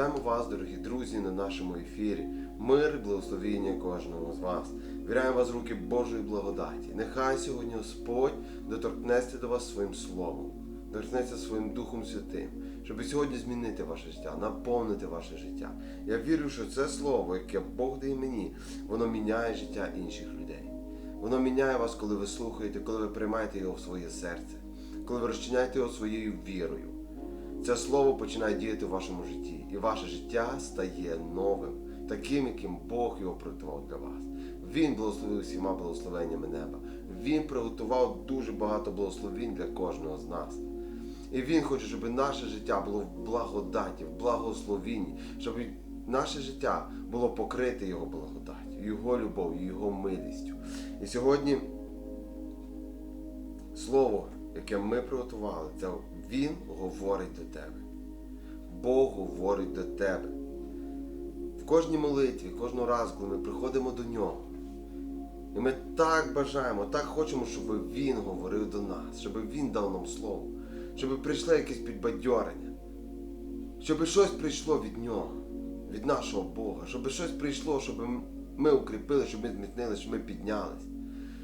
Вітаємо вас, дорогі друзі, на нашому ефірі. Мир і благословіння кожному з вас. Віряємо вас в руки Божої благодаті. Нехай сьогодні Господь доторкнеться до вас своїм словом, доторкнеться своїм Духом Святим, щоб сьогодні змінити ваше життя, наповнити ваше життя. Я вірю, що це слово, яке Бог дає мені, воно міняє життя інших людей. Воно міняє вас, коли ви слухаєте, коли ви приймаєте його в своє серце, коли ви розчиняєте його своєю вірою. Це слово починає діяти в вашому житті, і ваше життя стає новим, таким, яким Бог його приготував для вас. Він благословив всіма благословеннями неба. Він приготував дуже багато благословень для кожного з нас. І Він хоче, щоб наше життя було в благодаті, в благословінні, щоб наше життя було покрите Його благодаттю, Його любов'ю, Його милістю. І сьогодні слово, яке ми приготували, це Він говорить до тебе. Бог говорить до тебе. В кожній молитві, кожного разу, коли ми приходимо до нього. І ми так бажаємо, так хочемо, щоб Він говорив до нас, щоб Він дав нам слово, щоб прийшло якесь підбадьорення, щоб щось прийшло від нього, від нашого Бога, щоб щось прийшло, щоб ми укріпили, щоб ми зміцнили, щоб ми піднялись.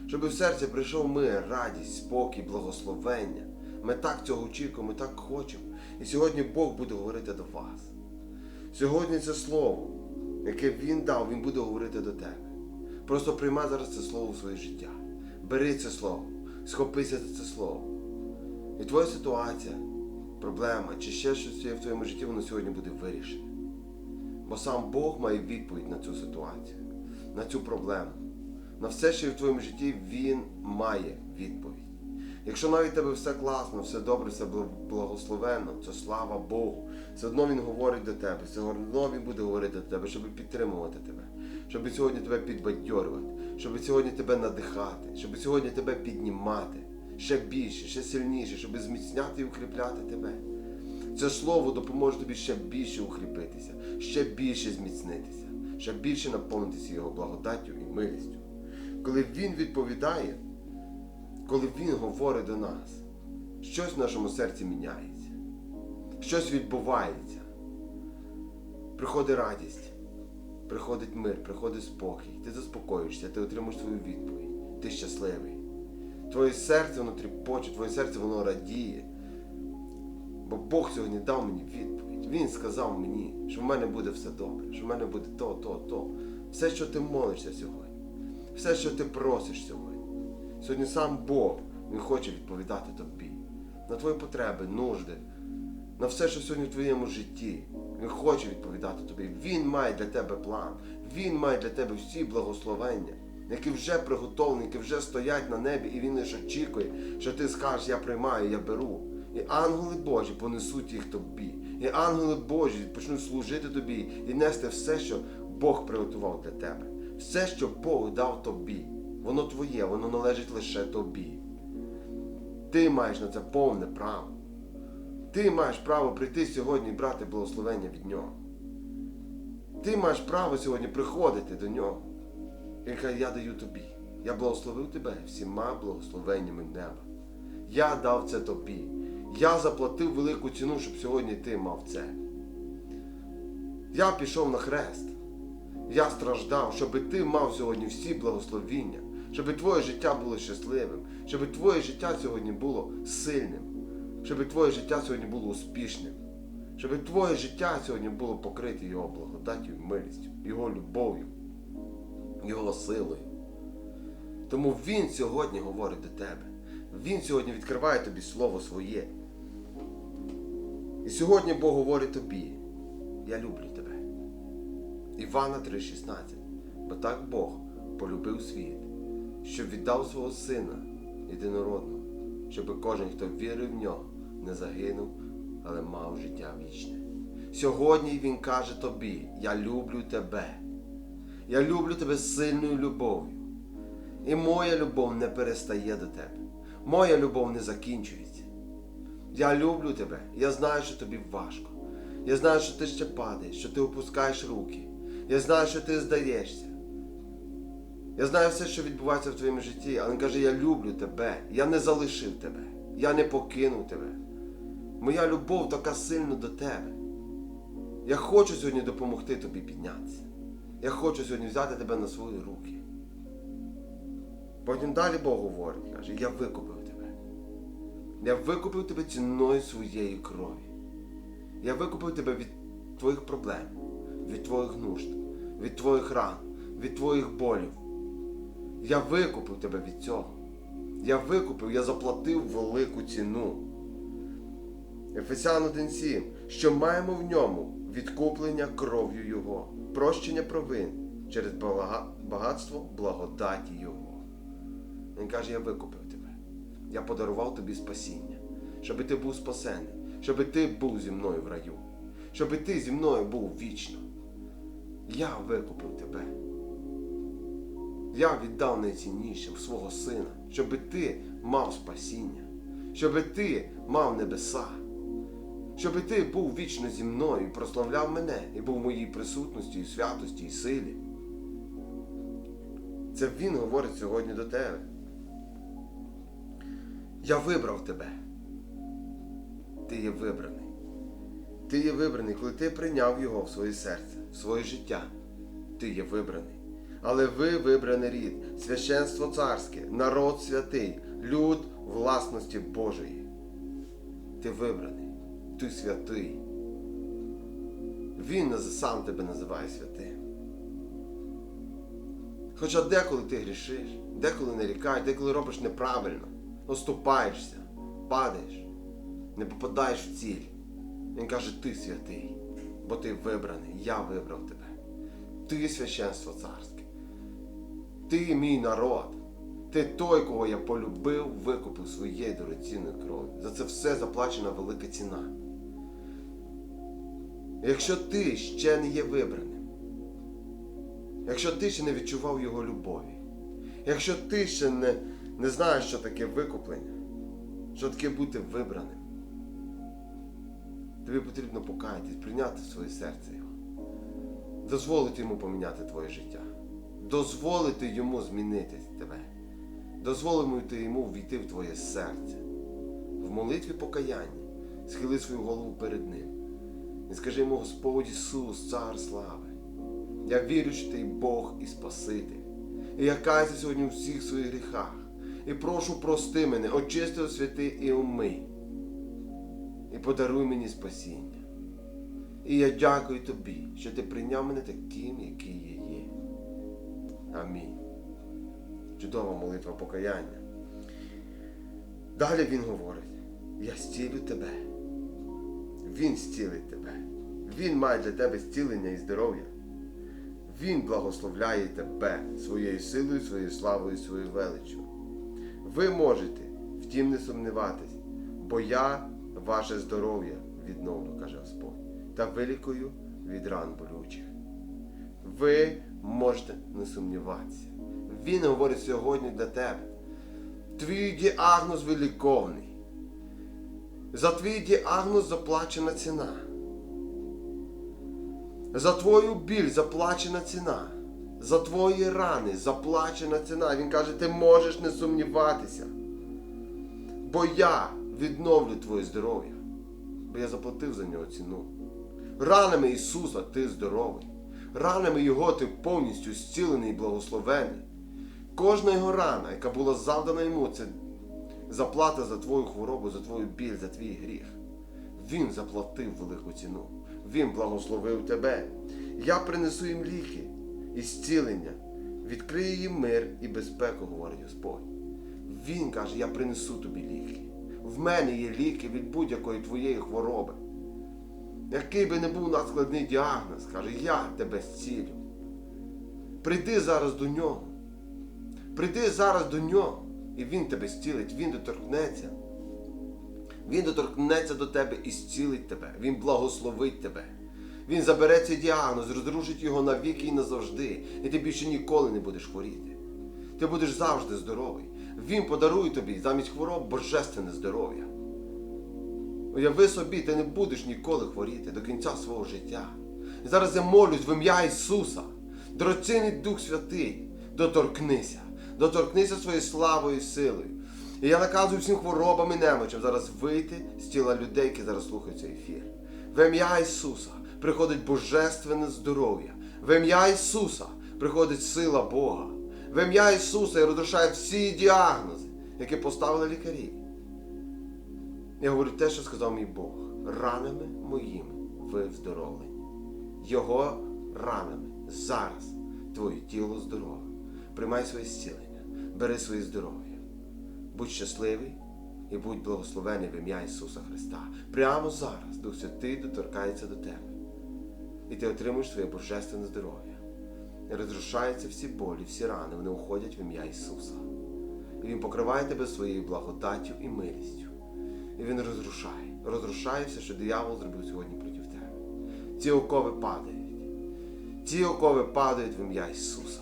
Щоб в серці прийшов мир, радість, спокій, благословення. Ми так цього очікуємо, ми так хочемо. І сьогодні Бог буде говорити до вас. Сьогодні це слово, яке Він дав, Він буде говорити до тебе. Просто приймай зараз це слово в своє життя. Бери це слово, схопися за це слово. І твоя ситуація, проблема чи ще щось є в твоєму житті, воно сьогодні буде вирішене. Бо сам Бог має відповідь на цю ситуацію, на цю проблему. На все, що є в твоєму житті, Він має відповідь. Якщо навіть тебе все класно, все добре, все благословенно, то слава Богу. Все одно Він говорить до тебе, все одно Він буде говорити до тебе, щоб підтримувати тебе, щоб сьогодні тебе підбадьорювати, щоб сьогодні тебе надихати, щоб сьогодні тебе піднімати ще більше, ще сильніше, щоб зміцняти і укріпляти тебе. Це слово допоможе тобі ще більше укріпитися, ще більше зміцнитися, ще більше наповнитися його благодаттю і милістю. Коли Він відповідає, коли Він говорить до нас, щось в нашому серці міняється, щось відбувається. Приходить радість, приходить мир, приходить спокій, ти заспокоїшся, ти отримуєш свою відповідь, ти щасливий. Твоє серце воно тріпоче, твоє серце воно радіє. Бо Бог сьогодні дав мені відповідь. Він сказав мені, що в мене буде все добре, що в мене буде то, то, то. Все, що ти молишся сьогодні, все, що ти просиш сьогодні. Сьогодні сам Бог Він хоче відповідати тобі на твої потреби, нужди, на все, що сьогодні в твоєму житті. Він хоче відповідати тобі. Він має для тебе план, Він має для тебе всі благословення, які вже приготовлені, які вже стоять на небі, і він лише очікує, що ти скажеш, я приймаю, я беру. І ангели Божі понесуть їх тобі. І ангели Божі почнуть служити тобі і нести все, що Бог приготував для тебе. Все, що Бог дав тобі, воно твоє, воно належить лише тобі. Ти маєш на це повне право. Ти маєш право прийти сьогодні і брати благословення від нього. Ти маєш право сьогодні приходити до нього. І каже, я даю тобі. Я благословив тебе всіма благословеннями неба. Я дав це тобі. Я заплатив велику ціну, щоб сьогодні ти мав це. Я пішов на хрест. Я страждав, щоб ти мав сьогодні всі благословіння, щоб твоє життя було щасливим, щоб твоє життя сьогодні було сильним, щоб твоє життя сьогодні було успішним, щоб твоє життя сьогодні було покрите Його благодаттю милістю, Його любов'ю, Його силою. Тому Він сьогодні говорить до тебе. Він сьогодні відкриває тобі Слово своє. І сьогодні Бог говорить тобі, я люблю тебе. Івана 3,16. Бо так Бог полюбив світ, щоб віддав свого Сина єдинородного, щоб кожен, хто вірив в нього, не загинув, але мав життя вічне. Сьогодні Він каже тобі, я люблю тебе. Я люблю тебе сильною любов'ю. І моя любов не перестає до тебе. Моя любов не закінчується. Я люблю тебе. Я знаю, що тобі важко. Я знаю, що ти ще падаєш, що ти опускаєш руки. Я знаю, що ти здаєшся. Я знаю все, що відбувається в твоєму житті, але він каже, я люблю тебе. Я не залишив тебе. Я не покинув тебе. Моя любов така сильна до тебе. Я хочу сьогодні допомогти тобі піднятися. Я хочу сьогодні взяти тебе на свої руки. Потім далі Бог говорить, каже, я викупив тебе. Я викупив тебе ціною своєї крові. Я викупив тебе від твоїх проблем, від твоїх нужд, від твоїх ран, від твоїх болів. Я викупив тебе від цього. Я викупив, я заплатив велику ціну. Ефесян 1.7, що маємо в ньому відкуплення кров'ю Його, прощення провин через багатство благодаті Його. Він каже, я викупив тебе. Я подарував тобі спасіння, щоби ти був спасений, щоби ти був зі мною в раю, щоби ти зі мною був вічно. Я викупив тебе. Я віддав найціннішим свого сина, щоби ти мав спасіння, щоби ти мав небеса, щоби ти був вічно зі мною і прославляв мене, і був моїй присутності, і святості, і силі. Це Він говорить сьогодні до тебе. Я вибрав тебе. Ти є вибраний. Ти є вибраний, коли ти прийняв його в своє серце, в своє життя. Ти є вибраний. Але ви вибраний рід, священство царське, народ святий, люд власності Божої. Ти вибраний, ти святий. Він сам тебе називає святим. Хоча деколи ти грішиш, деколи нарікаєш, деколи робиш неправильно, оступаєшся, падаєш, не попадаєш в ціль. Він каже, ти святий, бо ти вибраний, я вибрав тебе. Ти священство царське. Ти мій народ. Ти той, кого я полюбив, викупив своєю дорогоцінною кров'ю. За це все заплачена велика ціна. Якщо ти ще не є вибраним, якщо ти ще не відчував його любові, якщо ти ще не, не знаєш, що таке викуплення, що таке бути вибраним, тобі потрібно покаятись, прийняти в своє серце його, дозволити йому поміняти твоє життя, дозволити йому змінити тебе, дозволити йому війти в твоє серце, в молитві покаяння, схили свою голову перед ним. І скажи йому, Господь Ісус, Цар слави, я вірю, що ти Бог і Спаситель. І я каюся сьогодні у всіх своїх гріхах. І прошу прости мене, очисти освяти і умий. І подаруй мені спасіння. І я дякую тобі, що ти прийняв мене таким, який є. Амінь. Чудова молитва покаяння. Далі він говорить: я зцілю тебе. Він зцілить тебе. Він має для тебе зцілення і здоров'я. Він благословляє тебе своєю силою, своєю славою, своєю величчю. Ви можете втім не сумніватись, бо я ваше здоров'я відновлю, каже Господь, та вилікую від ран болючих. Ви можете не сумніватися. Він говорить сьогодні для тебе. Твій діагноз виліковний. За твій діагноз заплачена ціна. За твою біль заплачена ціна. За твої рани заплачена ціна. Він каже, ти можеш не сумніватися. Бо я відновлю твоє здоров'я. Бо я заплатив за нього ціну. Ранами Ісуса ти здоровий. Ранами Його ти повністю зцілений і благословений. Кожна його рана, яка була завдана йому, це заплата за твою хворобу, за твою біль, за твій гріх. Він заплатив велику ціну. Він благословив тебе. Я принесу їм ліки і зцілення, відкрию їм мир і безпеку, говорить Господь. Він каже, я принесу тобі ліки. В мене є ліки від будь-якої твоєї хвороби. Який би не був надскладний діагноз, каже, я тебе зцілю. Прийди зараз до нього. Прийди зараз до нього, і він тебе зцілить, він доторкнеться. Він доторкнеться до тебе і зцілить тебе. Він благословить тебе. Він забере цей діагноз, розрушить його навіки і назавжди. І ти більше ніколи не будеш хворіти. Ти будеш завжди здоровий. Він подарує тобі замість хвороб божественне здоров'я. Уяви собі, ти не будеш ніколи хворіти до кінця свого життя. І зараз я молюсь в ім'я Ісуса. Дорогоцінний Дух Святий, доторкнися, доторкнися своєю славою і силою. І я наказую всім хворобам і немочам зараз вийти з тіла людей, які зараз слухають цей ефір. В ім'я Ісуса приходить божественне здоров'я. В ім'я Ісуса приходить сила Бога. В ім'я Ісуса я розрушаю всі діагнози, які поставили лікарі. Я говорю те, що сказав мій Бог. Ранами моїми ви вздоровлені. Його ранами зараз твоє тіло здорове. Приймай своє зцілення, бери своє здоров'я. Будь щасливий і будь благословений в ім'я Ісуса Христа. Прямо зараз Дух Святий доторкається до тебе. І ти отримуєш своє божественне здоров'я. Розрушаються всі болі, всі рани, вони уходять в ім'я Ісуса. І Він покриває тебе своєю благодаттю і милістю. І Він розрушає, розрушає все, що диявол зробив сьогодні проти тебе. Ці окови падають. Ці окови падають в ім'я Ісуса.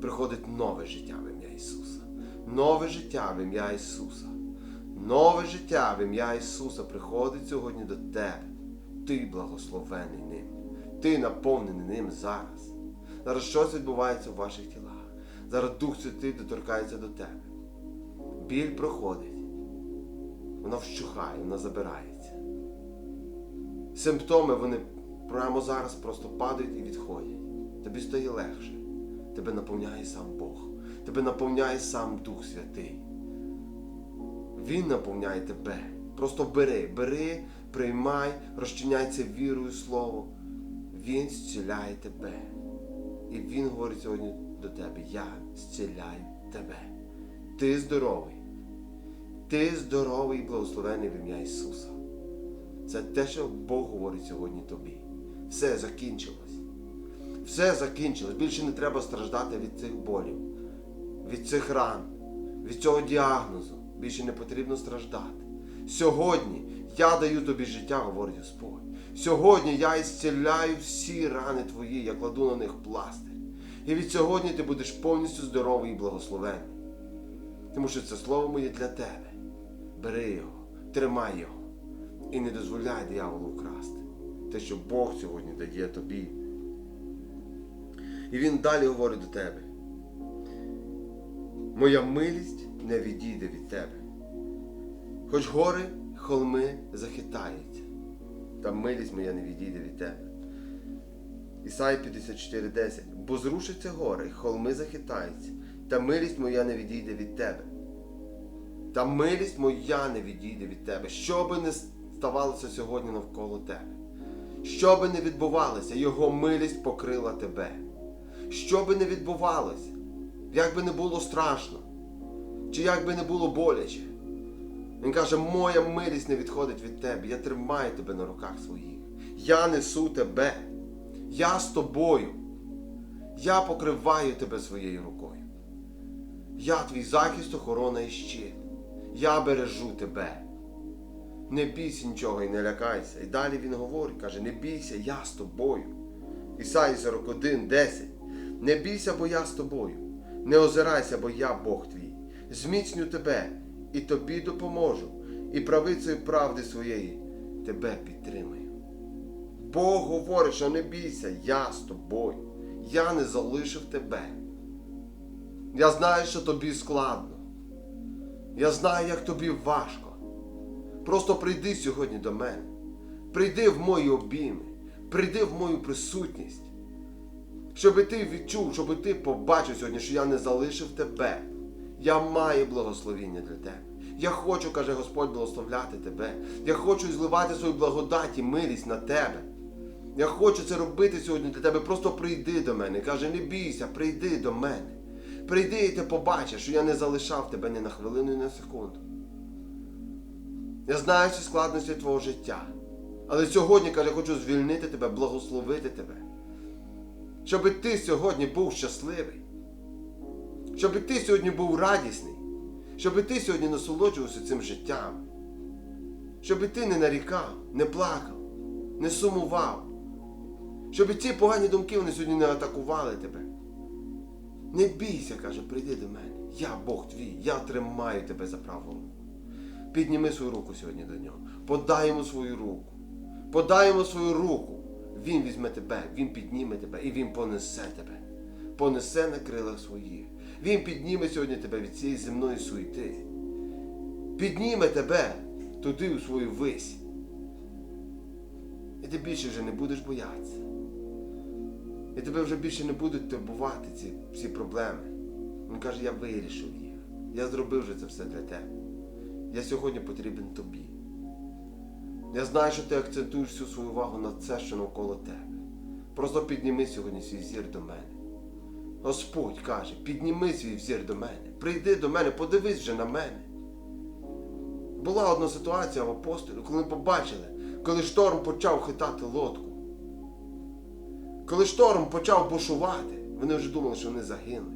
Приходить нове життя в ім'я Ісуса. Нове життя в ім'я Ісуса. Нове життя в ім'я Ісуса приходить сьогодні до тебе. Ти благословений ним. Ти наповнений ним зараз. Зараз щось відбувається в ваших тілах. Зараз Дух Святий доторкається до тебе. Біль проходить. Вона вщухає, вона забирається. Симптоми вони прямо зараз просто падають і відходять. Тобі стає легше. Тебе наповняє сам Бог. Тебе наповняє сам Дух Святий. Він наповняє тебе. Просто бери, бери, приймай, розчиняйся вірою слово. Він зціляє тебе. І Він говорить сьогодні до тебе: Я зціляю тебе. Ти здоровий. Ти здоровий і благословений в ім'я Ісуса. Це те, що Бог говорить сьогодні тобі. Все закінчилось. Все закінчилось. Більше не треба страждати від цих болів, від цих ран, від цього діагнозу. Більше не потрібно страждати. Сьогодні я даю тобі життя, говорить Господь. Сьогодні я ісціляю всі рани твої, я кладу на них пластир. І від сьогодні ти будеш повністю здоровий і благословений. Тому що це слово моє для тебе. Бери його, тримай його і не дозволяй дияволу вкрасти. Те, що Бог сьогодні дає тобі. І він далі говорить до тебе. Моя милість не відійде від тебе. Хоч гори, холми захитаються, та милість моя не відійде від тебе. Ісай 54:10. Бо зрушаться гори, холми захитаються, та милість моя не відійде від тебе. Та милість моя не відійде від тебе. Що би не ставалося сьогодні навколо тебе, що би не відбувалося, Його милість покрила тебе. Що би не відбувалося, як би не було страшно, чи як би не було боляче. Він каже, моя милість не відходить від тебе, я тримаю тебе на руках своїх. Я несу тебе. Я з тобою. Я покриваю тебе своєю рукою. Я твій захист, охорона і щит. Я бережу тебе. Не бійся нічого і не лякайся. І далі він говорить, каже, не бійся, я з тобою. Ісаї 41, 10. Не бійся, бо я з тобою. Не озирайся, бо я Бог твій. Зміцню тебе і тобі допоможу, і правицею правди своєї тебе підтримаю. Бог говорить, що не бійся, я з тобою. Я не залишив тебе. Я знаю, що тобі складно. Я знаю, як тобі важко. Просто прийди сьогодні до мене. Прийди в мої обійми, прийди в мою присутність. Щоб ти відчув, щоб ти побачив сьогодні, що я не залишив тебе. Я маю благословіння для тебе. Я хочу, каже Господь, благословляти тебе. Я хочу зливати свою благодать і милість на тебе. Я хочу це робити сьогодні для тебе. Просто прийди до мене. Каже, не бійся, прийди до мене. Прийди і ти побачиш, що я не залишав тебе ні на хвилину, ні на секунду. Я знаю всі складності твого життя. Але сьогодні, каже, я хочу звільнити тебе, благословити тебе. Щоб ти сьогодні був щасливий. Щоб ти сьогодні був радісний. Щоб ти сьогодні насолоджувався цим життям. Щоб ти не нарікав, не плакав, не сумував. Щоб ці погані думки вони сьогодні не атакували тебе. Не бійся, каже, прийди до мене. Я Бог твій, я тримаю тебе за праву руку. Підніми свою руку сьогодні до нього. Подай йому свою руку. Подай йому свою руку. Він візьме тебе, він підніме тебе і він понесе тебе. Понесе на крилах своїх. Він підніме сьогодні тебе від цієї земної суєти. Підніме тебе туди у свою вись. І ти більше вже не будеш боятися. І тебе вже більше не будуть турбувати ці всі проблеми. Він каже, я вирішив їх. Я зробив вже це все для тебе. Я сьогодні потрібен тобі. Я знаю, що ти акцентуєш всю свою увагу на це, що навколо тебе. Просто підніми сьогодні свій зір до мене. Господь каже, підніми свій взір до мене. Прийди до мене, подивись вже на мене. Була одна ситуація в апостолі, коли побачили, коли шторм почав хитати лодку. Коли шторм почав бушувати, вони вже думали, що вони загинули.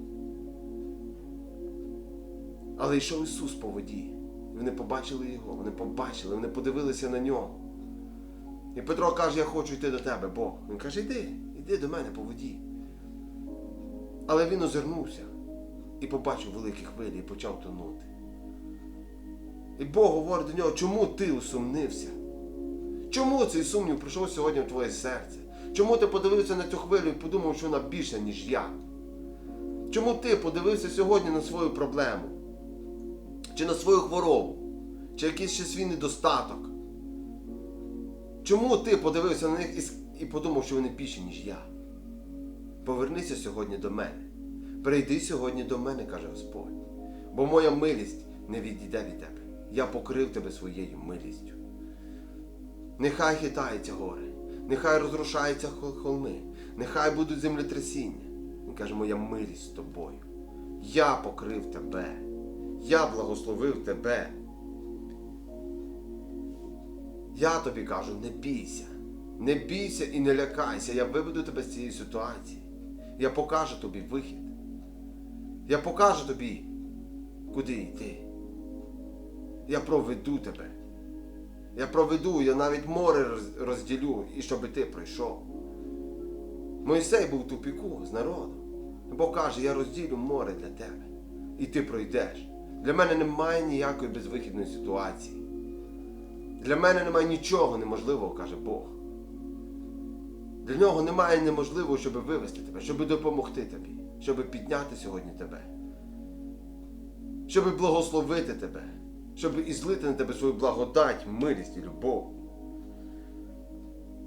Але йшов Ісус по воді. І вони побачили його, вони побачили, вони подивилися на нього. І Петро каже, я хочу йти до тебе, Бог. Він каже, йди, йди до мене по воді. Але він озирнувся і побачив великі хвилі і почав тонути. І Бог говорить до нього, чому ти усумнився? Чому цей сумнів прийшов сьогодні в твоє серце? Чому ти подивився на цю хвилю і подумав, що вона більша, ніж я? Чому ти подивився сьогодні на свою проблему? Чи на свою хворобу? Чи якийсь ще свій недостаток? Чому ти подивився на них і, подумав, що вони більші, ніж я? Повернися сьогодні до мене. Прийди сьогодні до мене, каже Господь. Бо моя милість не відійде від тебе. Я покрив тебе своєю милістю. Нехай хитаються гори, нехай розрушаються холми, нехай будуть землетрясіння. Він каже, моя милість з тобою. Я покрив тебе. Я благословив тебе. Я тобі кажу, не бійся. Не бійся і не лякайся. Я виведу тебе з цієї ситуації. Я покажу тобі вихід. Я покажу тобі, куди йти. Я проведу тебе. Я проведу, я навіть море розділю, і щоб ти пройшов. Мойсей був в тупіку з народом. Бог каже, я розділю море для тебе. І ти пройдеш. Для мене немає ніякої безвихідної ситуації. Для мене немає нічого неможливого, каже Бог. Для нього немає неможливого, щоб вивести тебе, щоб допомогти тобі, щоб підняти сьогодні тебе, щоб благословити тебе, щоб ізлити на тебе свою благодать, милість і любов.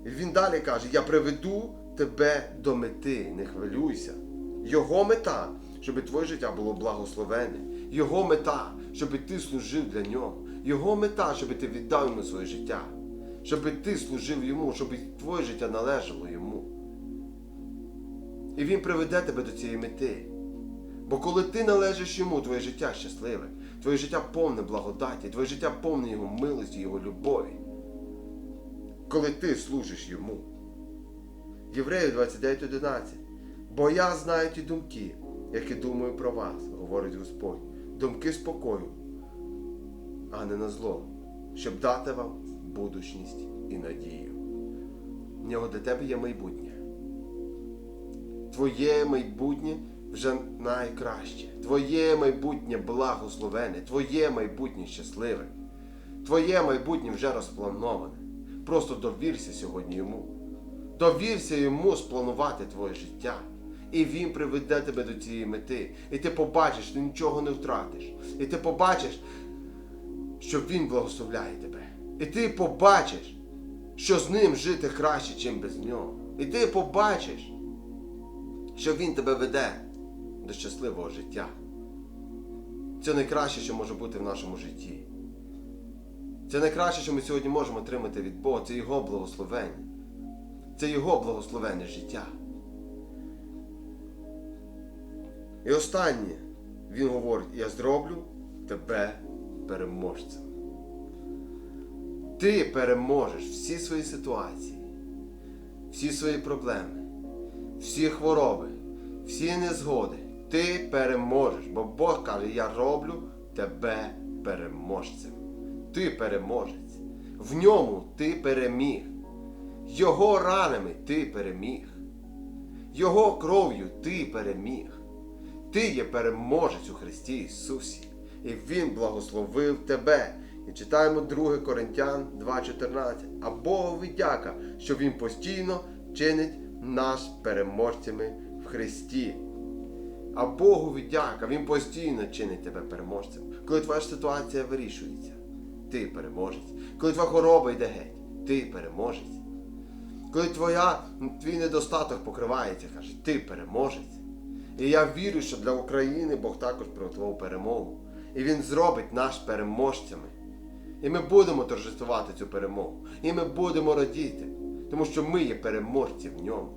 І він далі каже: Я приведу тебе до мети, не хвилюйся. Його мета, щоб твоє життя було благословенне. Його мета, щоб ти служив для нього. Його мета, щоб ти віддав йому своє життя. Щоб ти служив йому, щоб твоє життя належало йому. І він приведе тебе до цієї мети. Бо коли ти належиш йому, твоє життя щасливе, твоє життя повне благодаті, твоє життя повне його милості, його любові. Коли ти служиш йому. Євреїв 29.11. Бо я знаю ті думки, які думаю про вас, говорить Господь. Думки спокою, а не на зло, щоб дати вам будучність і надію. В нього для тебе є майбутнє. Твоє майбутнє вже найкраще. Твоє майбутнє благословене, твоє майбутнє щасливе. Твоє майбутнє вже розплановане. Просто довірся сьогодні йому. Довірся йому спланувати твоє життя. І він приведе тебе до цієї мети. І ти побачиш, ти нічого не втратиш. І ти побачиш, що він благословляє тебе. І ти побачиш, що з ним жити краще, ніж без нього. І ти побачиш, що він тебе веде до щасливого життя. Це найкраще, що може бути в нашому житті. Це найкраще, що ми сьогодні можемо отримати від Бога. Це Його благословення. Це Його благословенне життя. І останнє, він говорить, я зроблю тебе переможцем. Ти переможеш всі свої ситуації, всі свої проблеми, всі хвороби, всі незгоди. Ти переможеш, бо Бог каже, я роблю тебе переможцем. Ти переможець. В ньому ти переміг. Його ранами ти переміг. Його кров'ю ти переміг. Ти є переможець у Христі Ісусі, і Він благословив тебе. І читаємо 2 Коринтян 2.14. А Богові дяка, що Він постійно чинить нас переможцями в Христі. А Богові дяка, Він постійно чинить тебе переможцем. Коли твоя ситуація вирішується, ти переможець. Коли твоя хвороба йде геть, ти переможець. Коли твоя, твій недостаток покривається, каже, ти переможець. І я вірю, що для України Бог також приготував перемогу. І Він зробить нас переможцями. І ми будемо торжествувати цю перемогу. І ми будемо радіти, тому що ми є переможці в ньому.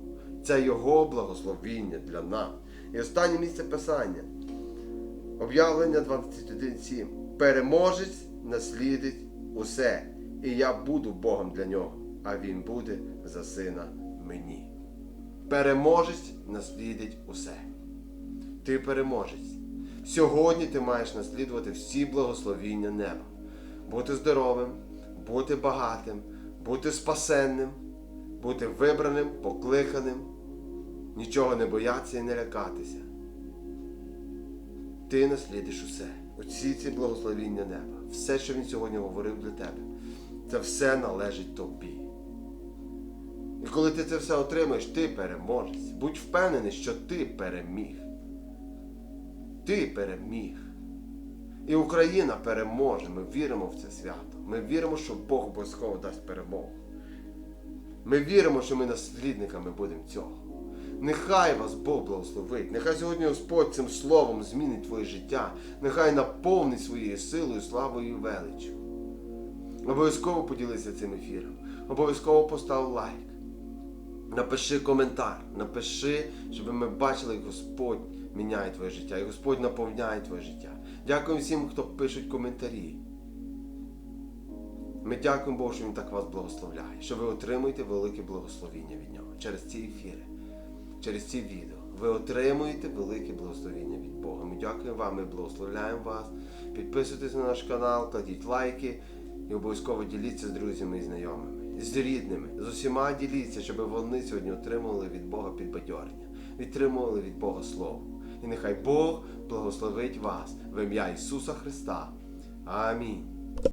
Це Його благословіння для нас. І останнє місце писання. Об'явлення 21.7. Переможець наслідить усе, і я буду Богом для нього, а він буде за сина мені. Переможець наслідить усе. Ти переможець. Сьогодні ти маєш наслідувати всі благословіння неба. Бути здоровим, бути багатим, бути спасенним, бути вибраним, покликаним, нічого не боятися і не лякатися. Ти наслідиш усе. Оці ці благословіння неба. Все, що він сьогодні говорив для тебе, це все належить тобі. І коли ти це все отримаєш, ти переможець. Будь впевнений, що ти переміг. Ти переміг. І Україна переможе. Ми віримо в це свято. Ми віримо, що Бог обов'язково дасть перемогу. Ми віримо, що ми наслідниками будемо цього. Нехай вас Бог благословить. Нехай сьогодні Господь цим словом змінить твоє життя. Нехай наповнить своєю силою, славою і величчю. Обов'язково поділися цим ефіром. Обов'язково постав лайк. Напиши коментар, напиши, щоб ми бачили, як Господь міняє твоє життя, і Господь наповняє твоє життя. Дякую всім, хто пишуть коментарі. Ми дякуємо Богу, що Він так вас благословляє, що ви отримуєте велике благословіння від нього через ці ефіри, через ці відео. Ви отримуєте велике благословіння від Бога. Ми дякуємо вам, ми благословляємо вас. Підписуйтесь на наш канал, кладіть лайки і обов'язково діліться з друзями і знайомими, з рідними, з усіма діліться, щоб вони сьогодні отримували від Бога підбадьорення, відтримували від Бога Слово. І нехай Бог благословить вас в ім'я Ісуса Христа. Амінь.